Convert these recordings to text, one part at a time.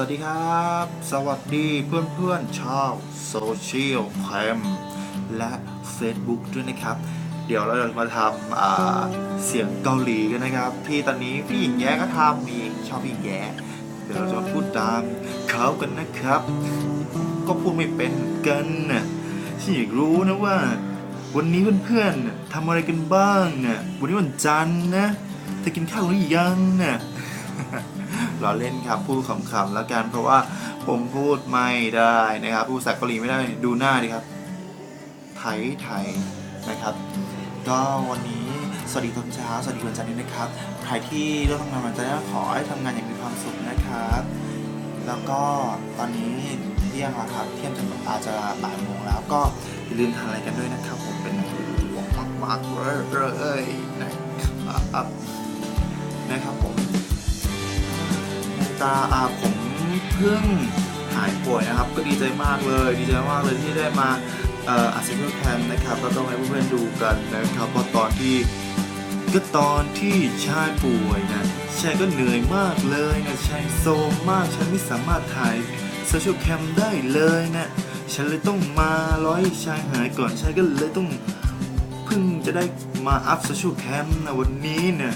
วัสดีครับ สวัสดีเพื่อนๆชาวโซเชียลแคมและ Facebook ด้วยนะครับ เดี๋ยวเราจะมาทำเสียงเกาหลีกันนะครับ ที่ตอนนี้พี่หญิงแย้ก็ทำมีชอบพี่หญิงแย้เดี๋ยวเราจะพูดตามเขากันนะครับ ก็พูดไม่เป็นกันนะฉันอยากรู้นะว่า วันนี้เพื่อนๆทำอะไรกันบ้างนะวันนี้วันจันทร์นะจะกินข้าวหรือยังนะ เราเล่นครับพูดขำๆแล้วกันเพราะว่าผมพูดไม่ได้นะครับพูดภาษาเกาหลีไม่ได้ดูหน้าดิครับ ไทยไทยนะครับ ก็วันนี้สวัสดีตอนเช้าสวัสดีวันจันทร์นี้นะครับใครที่เริ่มทำงานวันจันทร์ขอให้ทำงานอย่างมีความสุขนะครับ แล้วก็ตอนนี้เที่ยงแล้วครับเที่ยงจนอาจจะบ่ายโมงแล้วก็อย่าลืมทานอะไรกันด้วยนะครับ ผมเป็นห่วงมากๆเลยนะครับ ตาอาผมเพิ่งหายป่วยนะครับ ก็ดีใจมากเลย ดีใจมากเลยที่ได้มาอ่ออาซิเคิลแคมนะครับก็ต้องให้เพื่อนๆดูกันนะครับเพราะตอนที่ก็ตอนที่ชายป่วยนะชายก็เหนื่อยมากเลยนะชายโซมมากฉันไม่สามารถถ่ายโซเชียลแคมได้เลยนะฉันเลยต้องมารอให้ชายหายก่อนชายก็เลยต้องเพิ่งจะได้มาอัพโซเชียลแคมนะวันนี้เนี่ย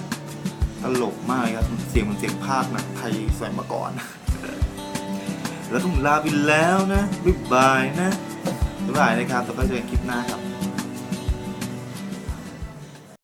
ตลกมากเลยครับ เสียงมันเสียงภาคหนะไทยสมัยมาก่อน แล้วต้องลาไปแล้วนะบ๊ายบายนะบ๊ายบายนะครับต่อไปเจอกันคลิปหน้าครับ